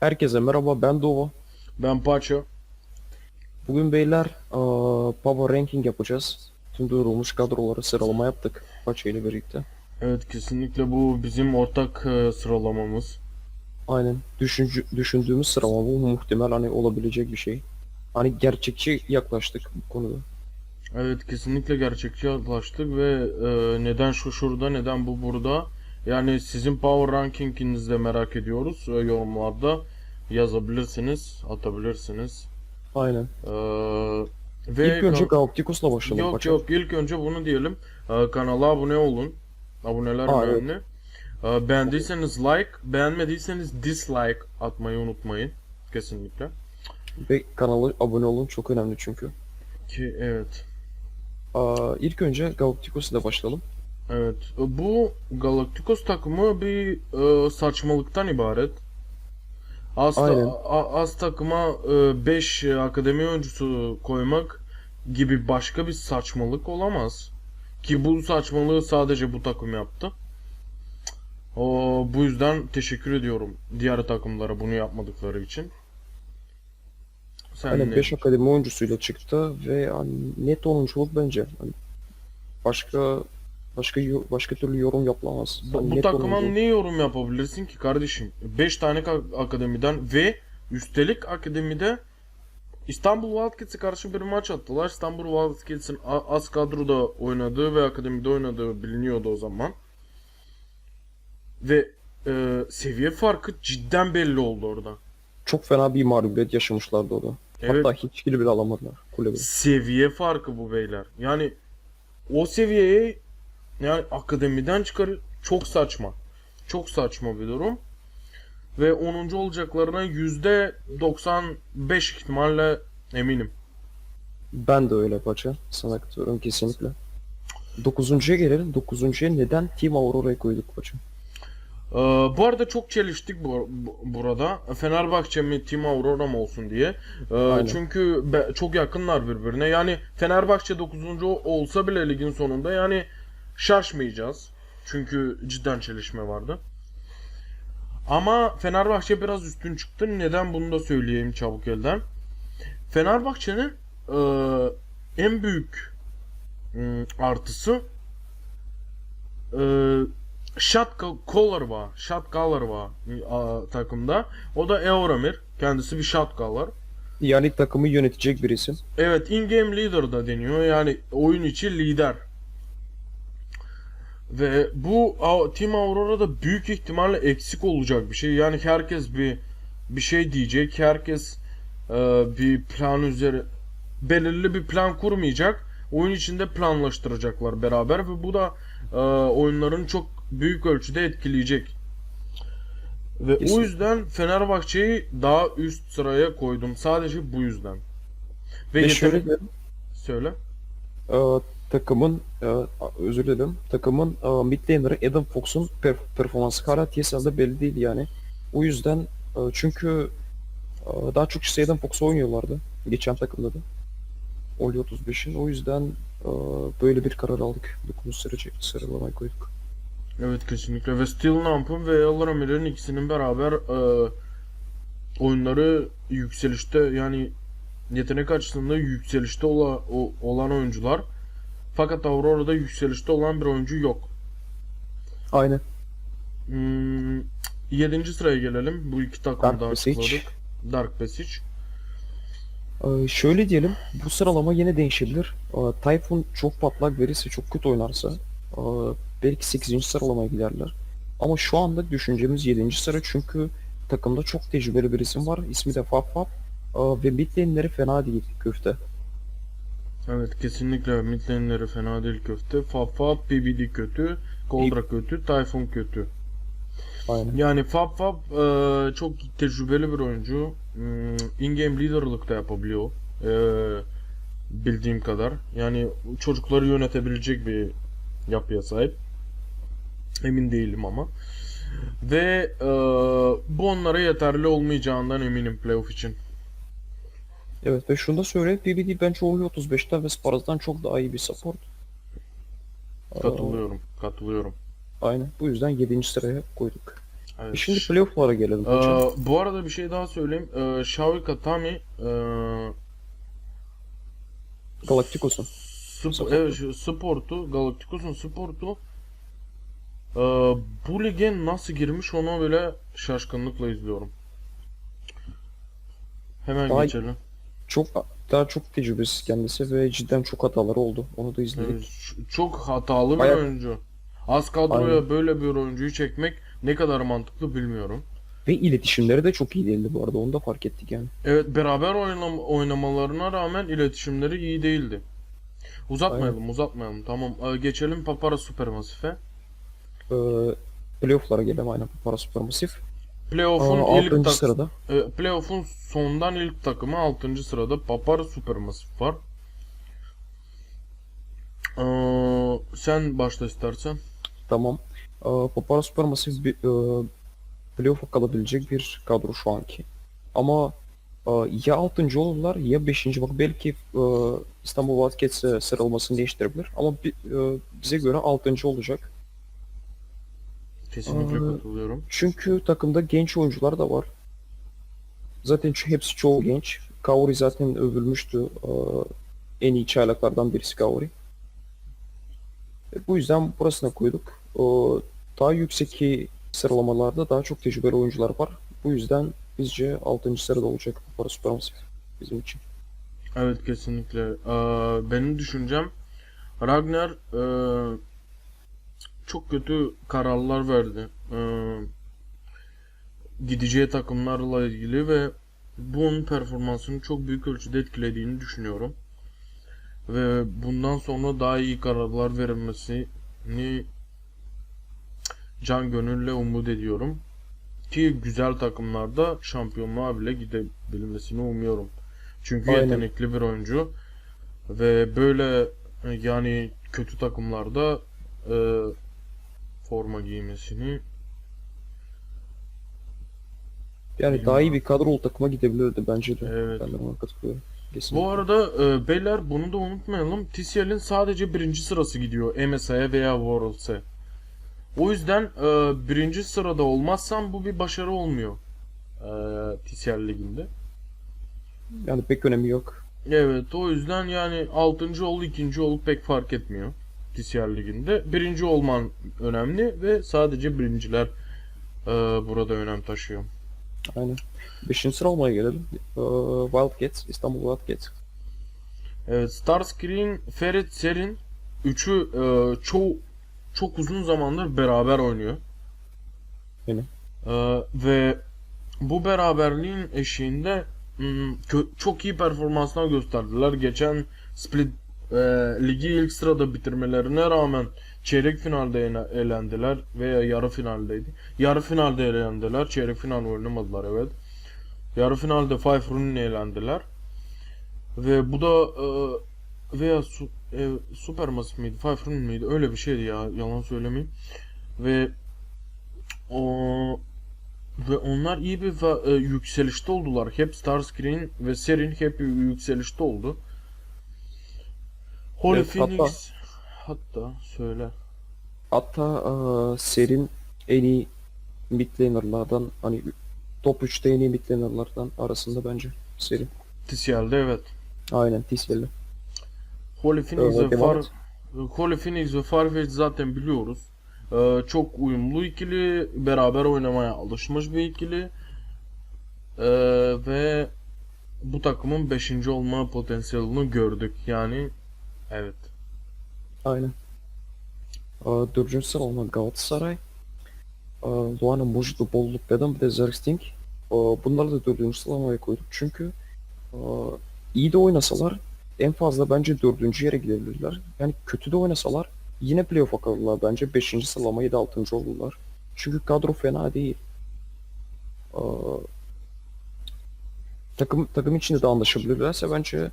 Herkese merhaba ben Doğu. Ben Paço. Bugün beyler eee, Power Ranking yapacağız. Tüm duyurulmuş kadroları sıralama yaptık Paço ile birlikte. Evet kesinlikle bu bizim ortak e, sıralamamız. Aynen düşüncü, düşündüğümüz sıralama bu muhtemel hani olabilecek bir şey. Hani gerçekçi yaklaştık bu konuda. Evet kesinlikle gerçekçi yaklaştık ve e, neden şu şurada neden bu burada. Yani sizin power rankinginizi de merak ediyoruz. E, yorumlarda yazabilirsiniz, atabilirsiniz. Aynen. E, ve İlk önce Galacticos'la başlayalım yok Paço. yok ilk önce bunu diyelim. E, kanala abone olun. Aboneler Aa, evet. önemli. E, beğendiyseniz like, beğenmediyseniz dislike atmayı unutmayın. Kesinlikle. Ve kanala abone olun çok önemli çünkü. Ki evet. Aa, ilk önce Galacticos ile başlayalım. Evet, e, bu Galacticos takımı bir e, saçmalıktan ibaret. Ta- Aynen. a- az takıma 5 akademi oyuncusu koymak gibi başka bir saçmalık olamaz. Ki bu saçmalığı sadece bu takım yaptı. O, bu yüzden teşekkür ediyorum diğer takımlara bunu yapmadıkları için. Sen ne 5 akademi oyuncusuyla çıktı ve hani net oyunculuk bence. Hani başka başka başka türlü yorum yapılamaz. Bu, bu takıma ne yorum yapabilirsin ki kardeşim? 5 tane ka- akademiden ve üstelik akademide İstanbul Wildcats'e karşı bir maç attılar. İstanbul Wildcats'in az kadroda oynadığı ve akademide oynadığı biliniyordu o zaman. Ve e, seviye farkı cidden belli oldu orada. Çok fena bir mağlubiyet yaşamışlardı orada. Evet. Hatta hiç kill bile alamadılar kulübe. Seviye farkı bu beyler. Yani o seviyeye yani akademiden çıkar çok saçma. Çok saçma bir durum. Ve 10. olacaklarına %95 ihtimalle eminim. Ben de öyle paça. Sana katılıyorum kesinlikle. Dokuzuncuya gelelim. Dokuzuncuya neden Team Aurora'yı koyduk paça? Ee, bu arada çok çeliştik bu, bu- burada. Fenerbahçe mi Team Aurora mı olsun diye. Ee, Aynen. çünkü be- çok yakınlar birbirine. Yani Fenerbahçe 9. olsa bile ligin sonunda yani şaşmayacağız. Çünkü cidden çelişme vardı. Ama Fenerbahçe biraz üstün çıktı. Neden bunu da söyleyeyim çabuk elden. Fenerbahçe'nin e, en büyük m, artısı e, shot ca- caller var. Shot caller var a, takımda. O da Euramir. Kendisi bir shot caller. Yani takımı yönetecek bir isim. Evet, in-game leader da deniyor. Yani oyun içi lider. Ve bu Team Aurora'da büyük ihtimalle eksik olacak bir şey. Yani herkes bir bir şey diyecek. Herkes e, bir plan üzeri belirli bir plan kurmayacak. Oyun içinde planlaştıracaklar beraber ve bu da e, oyunların çok büyük ölçüde etkileyecek. Ve o Kesin. yüzden Fenerbahçe'yi daha üst sıraya koydum. Sadece bu yüzden. Ve, Ve yetenek- şöyle söyle. e, takımın e, özür dilerim. Takımın e, mid laner'ı Adam Fox'un per- performansı hala TSL'de belli değil yani. O yüzden e, çünkü e, daha çok işte Adam Fox'u oynuyorlardı. Geçen takımda da. Oli 35'in. O yüzden e, böyle bir karar aldık. 9. sıracı sıralamayı koyduk. Evet kesinlikle. Ve Steel Lamp'ın ve Elramir'in ikisinin beraber e, oyunları yükselişte yani yetenek açısından yükselişte ola- o- olan oyuncular. Fakat Aurora'da yükselişte olan bir oyuncu yok. Aynen. Hmm, 7. sıraya gelelim. Bu iki takımı da açıkladık. Dark Passage. Ee, şöyle diyelim, bu sıralama yine değişebilir. Ee, Tayfun çok patlak verirse, çok kötü oynarsa ee, belki 8. sıralamaya giderler. Ama şu anda düşüncemiz 7. sıra çünkü takımda çok tecrübeli bir isim var. İsmi de Fab Fab. Ee, ve mid lane'leri fena değil köfte. Evet kesinlikle mid lane'leri fena değil köfte. Fafa, PBD kötü. Goldra kötü. Typhoon kötü. Aynen. Yani Fab Fab e, çok tecrübeli bir oyuncu. Hmm, In-game leader'lık da yapabiliyor. E, bildiğim kadar. Yani çocukları yönetebilecek bir yapıya sahip. Emin değilim ama. Ve e, bu onlara yeterli olmayacağından eminim playoff için. Evet ve şunu da söyleyeyim, PBD bence Oli 35'ten ve Sparaz'dan çok daha iyi bir support. Katılıyorum. Katılıyorum. Aynen. Bu yüzden 7. sıraya koyduk. Evet. Şimdi playoff'lara gelelim. Ee, bu arada bir şey daha söyleyeyim. Ee, Xiaomi Katami ee, Galacticos'un. Sp- evet sportu Galacticos'un sportu ee, bu lige nasıl girmiş onu böyle şaşkınlıkla izliyorum. Hemen Daha- geçelim. Çok daha çok tecrübesiz kendisi ve cidden çok hataları oldu. Onu da izledik. Evet, çok hatalı bir Bayağı- oyuncu. Az kadroya Aynen. böyle bir oyuncuyu çekmek ne kadar mantıklı bilmiyorum. Ve iletişimleri de çok iyi değildi bu arada. Onu da fark ettik yani. Evet beraber oynam oynamalarına rağmen iletişimleri iyi değildi. Uzatmayalım uzatmayalım tamam Ee, geçelim Papara Supermassive'e. Ee, playoff'lara gelelim aynen Papara Supermassive. Playoff'un Aa, ilk 6. tak- sırada. e, playoff'un sondan ilk takımı 6. sırada Papara Supermassive var. Ee, sen başla istersen. Tamam. Ee, Papara Supermassive bir, e, playoff'a kalabilecek bir kadro şu anki. Ama e, ya 6. olurlar ya 5. Bak belki e, İstanbul Wildcats'e sıralamasını değiştirebilir. Ama bi- e, bize göre 6. olacak. Kesinlikle Aa, katılıyorum. Çünkü takımda genç oyuncular da var. Zaten ço- hepsi çoğu genç. Kaori zaten övülmüştü. Ee, en iyi çaylaklardan birisi Kaori. E, bu yüzden burasına koyduk. Ee, daha yüksek sıralamalarda daha çok tecrübeli oyuncular var. Bu yüzden bizce 6. sırada olacak bu para Supermassive bizim için. Evet kesinlikle. Ee, benim düşüncem Ragnar e, çok kötü kararlar verdi. Ee, gideceği takımlarla ilgili ve bu onun performansını çok büyük ölçüde etkilediğini düşünüyorum. Ve bundan sonra daha iyi kararlar verilmesini can gönülle umut ediyorum. Ki güzel takımlarda şampiyonluğa bile gidebilmesini umuyorum. Çünkü Aynen. yetenekli bir oyuncu ve böyle yani kötü takımlarda e, forma giymesini Yani daha iyi bir kadrolu takıma gidebilirdi bence de. Evet. Ben de ona katılıyorum. Kesinlikle. Bu arada e, beyler bunu da unutmayalım. TCL'in sadece birinci sırası gidiyor MSI'ye veya Worlds'e. O yüzden e, birinci sırada olmazsan bu bir başarı olmuyor. E, TCL liginde. Yani pek önemi yok. Evet o yüzden yani 6. ol 2. ol pek fark etmiyor TCL liginde. Birinci olman önemli ve sadece birinciler e, burada önem taşıyor. Aynen. Beşinci sıralamaya gelelim. Ee, Wildcats, İstanbul Wildcats. Evet Starscreen, Ferit, Serin üçü e, çok çok uzun zamandır beraber oynuyor. Aynen. E, ve bu beraberliğin eşiğinde hmm, çok iyi performanslar gösterdiler. Geçen Split e, ligi ilk sırada bitirmelerine rağmen çeyrek finalde ele- elendiler veya yarı finaldeydi. Yarı finalde elendiler. Çeyrek final oynamadılar evet. Yarı finalde Five Run'un elendiler. Ve bu da e, veya su, e, Supermassive miydi? Five Run miydi? Öyle bir şeydi ya. Yalan söylemeyeyim. Ve o ve onlar iyi bir e, yükselişte oldular. Hep Starscreen ve Serin hep yükselişte oldu. Holy Evet, hatta- Phoenix hatta söyle. Hatta eee, Ser'in en iyi mid laner'lardan hani top 3'te en iyi mid laner'lardan arasında bence Ser'in. TCL'de evet. Aynen TCL'li. Holy Phoenix Evet, ve Far. Holy Phoenix ve Farfetch zaten biliyoruz. Ee, çok uyumlu ikili, beraber oynamaya alışmış bir ikili. Ee, ve bu takımın 5. olma potansiyelini gördük. Yani evet. Aynen. Dördüncü sıralama Galatasaray. Luana Mujdu, Bolluk Beden bir de Zergsting. Eee, Bunları da dördüncü sıralamaya koyduk. Çünkü iyi de oynasalar en fazla bence dördüncü yere gidebilirler. Yani kötü de oynasalar yine playoff'a kalırlar bence. Beşinci sıralama ya da altıncı olurlar. Çünkü kadro fena değil. Takım takım içinde de anlaşabilirlerse bence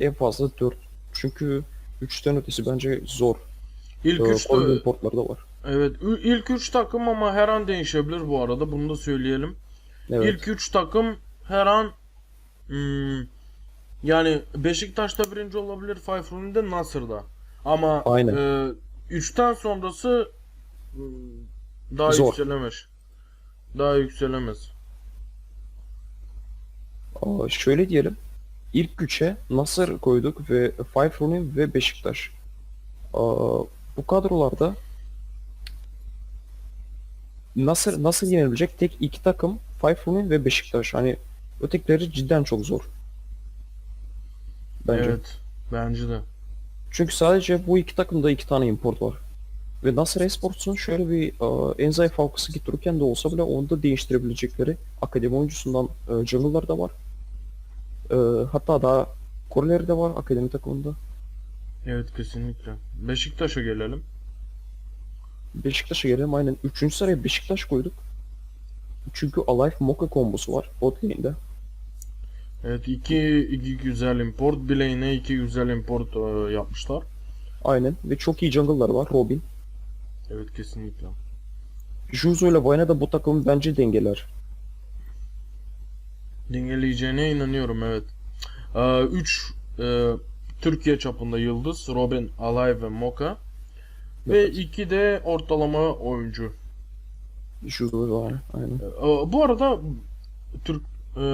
en fazla 4. Çünkü 3'ten ötesi bence zor. İlk Ee, üç Coin importları da var. evet ilk 3 takım ama her an değişebilir bu arada. Bunu da söyleyelim. Evet. İlk 3 takım her an hmm, yani Beşiktaş'ta birinci olabilir, Fayfurun'da Nasır'da. Ama Aynen. 3'ten sonrası hmm, daha Zor. yükselemez. daha yükselemez. Aa, şöyle diyelim. İlk üçe Nasır koyduk ve Five Ronin ve Beşiktaş. Aa, bu kadrolarda Nasır nasıl yenilecek tek iki takım Five Ronin ve Beşiktaş. Hani ötekileri cidden çok zor. Bence. Evet. Bence de. Çünkü sadece bu iki takımda iki tane import var. Ve Nasır Esports'un şöyle bir e, en zayıf halkası Gitruken de olsa bile onu da değiştirebilecekleri akademi oyuncusundan e, jungle'lar da var. E, hatta daha Koreleri de var akademi takımında. Evet kesinlikle. Beşiktaş'a gelelim. Beşiktaş'a gelelim aynen. Üçüncü sıraya Beşiktaş koyduk. Çünkü Alive Moka kombosu var bot lane'de. Evet iki, iki güzel import. Bileğine iki güzel import e, yapmışlar. Aynen ve çok iyi jungle'lar var Robin. Evet kesinlikle. Juzo ile Vayne da bu takımı bence dengeler. Dengeleyeceğine inanıyorum evet. 3 Türkiye çapında yıldız Robin, Alay ve Moka ve Evet. 2 de ortalama oyuncu. Ve Vayne aynen. Ee, Bu arada Türk e,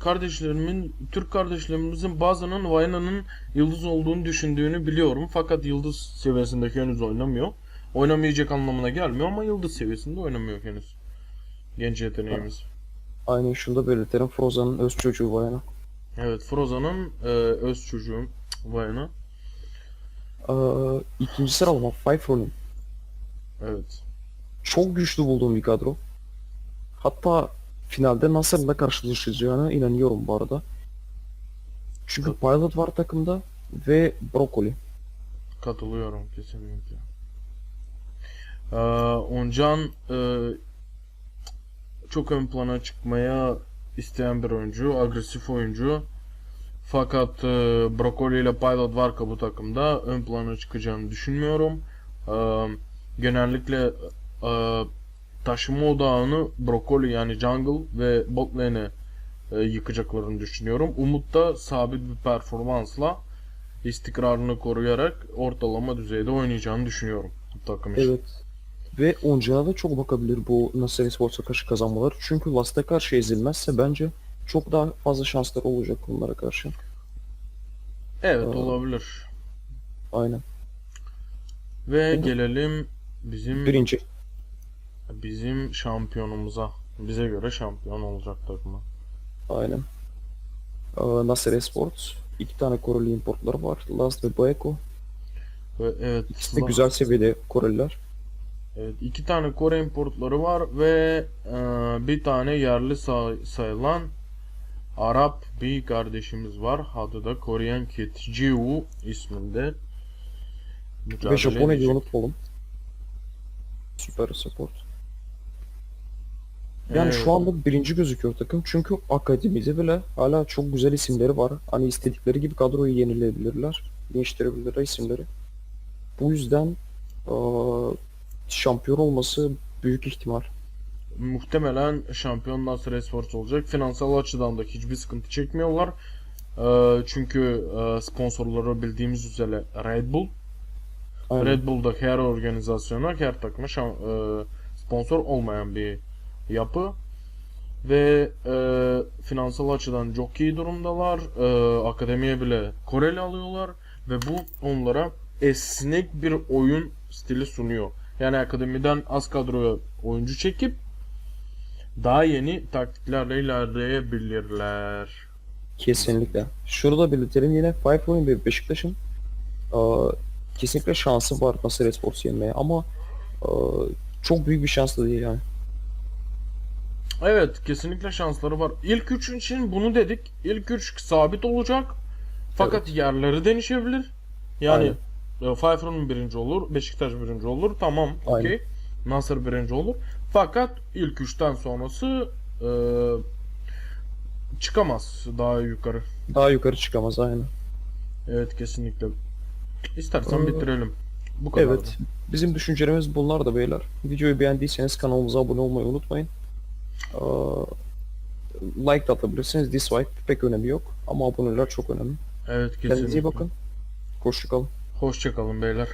kardeşlerimin Türk kardeşlerimizin bazının Vayna'nın yıldız olduğunu düşündüğünü biliyorum. Fakat yıldız seviyesindeki henüz oynamıyor. Oynamayacak anlamına gelmiyor ama yıldız seviyesinde oynamıyor henüz. Genç yeteneğimiz. Aynen şunu da belirtelim. Froza'nın öz çocuğu Vayne. Evet, Froza'nın e, öz çocuğu Vayna. Ee, ikinci sıralama Five. Evet. Çok güçlü bulduğum bir kadro. Hatta finalde Nasır'la karşılaşacağına inanıyorum bu arada. Çünkü Pilot var takımda ve Broccoli. Katılıyorum kesinlikle. Ee, Oncan e, çok ön plana çıkmaya isteyen bir oyuncu, agresif oyuncu. Fakat e, Brokoli ile Pilot varka bu takımda ön plana çıkacağını düşünmüyorum. Ee, genellikle e, taşıma odağını Brokoli yani jungle ve bot lane'e e, yıkacaklarını düşünüyorum. Umut da sabit bir performansla istikrarını koruyarak ortalama düzeyde oynayacağını düşünüyorum bu takım için. Evet. Ve Oncağa da çok bakabilir bu Nasır Esports'a karşı kazanmalar. Çünkü Last'a karşı ezilmezse bence çok daha fazla şansları olacak onlara karşı. Evet Aa. olabilir. Aynen. Ve Benim- gelelim bizim Birinci. bizim şampiyonumuza. Bize göre şampiyon olacak takıma. Aynen. Ee, Nasır Esports. iki tane Koreli importları var. Last ve Baeko. Ve evet, İkisi de güzel seviyede Koreliler. Evet iki tane Kore importları var ve e, bir tane yerli say- sayılan Arap bir kardeşimiz var. Adı da Korean Kid Jiwoo isminde. Mücadele Ve Japonya'yı unutmayalım. Süper support. Yani Evet. şu anda birinci gözüküyor takım çünkü akademide bile hala çok güzel isimleri var. Hani istedikleri gibi kadroyu yenileyebilirler, değiştirebilirler isimleri. Bu yüzden eee, şampiyon olması büyük ihtimal. Muhtemelen şampiyon Nasır Esports olacak. Finansal açıdan da hiçbir sıkıntı çekmiyorlar. Ee, çünkü e, sponsorları bildiğimiz üzere Red Bull. Aynen. Red Bull'da her organizasyona, her takıma e, sponsor olmayan bir yapı. Ve e, finansal açıdan çok iyi durumdalar. E, akademiye bile Koreli alıyorlar. Ve bu onlara esnek bir oyun stili sunuyor. Yani akademiden az kadroya oyuncu çekip daha yeni taktiklerle ilerleyebilirler. Kesinlikle. Şurada belirtelim yine Five Point ve Beşiktaş'ın eee, kesinlikle şansı var Nasır Esports'u yenmeye ama eee, çok büyük bir şans da değil yani. Evet, kesinlikle şansları var. İlk üç için bunu dedik. İlk üç sabit olacak. Fakat yerleri değişebilir. Yani e, Pfeiffer'ın birinci olur, Beşiktaş birinci olur. Tamam, okey. Nasır birinci olur. Fakat ilk üçten sonrası e, çıkamaz daha yukarı. Daha yukarı çıkamaz aynen. Evet, kesinlikle. İstersen Ee, bitirelim. Bu kadar. Evet. Bizim düşüncelerimiz bunlar da beyler. Videoyu beğendiyseniz kanalımıza abone olmayı unutmayın. Eee, like da atabilirsiniz. Dislike pek önemi yok. Ama aboneler çok önemli. Evet, Kendinize kesinlikle. iyi bakın. Hoşçakalın. Hoşçakalın beyler.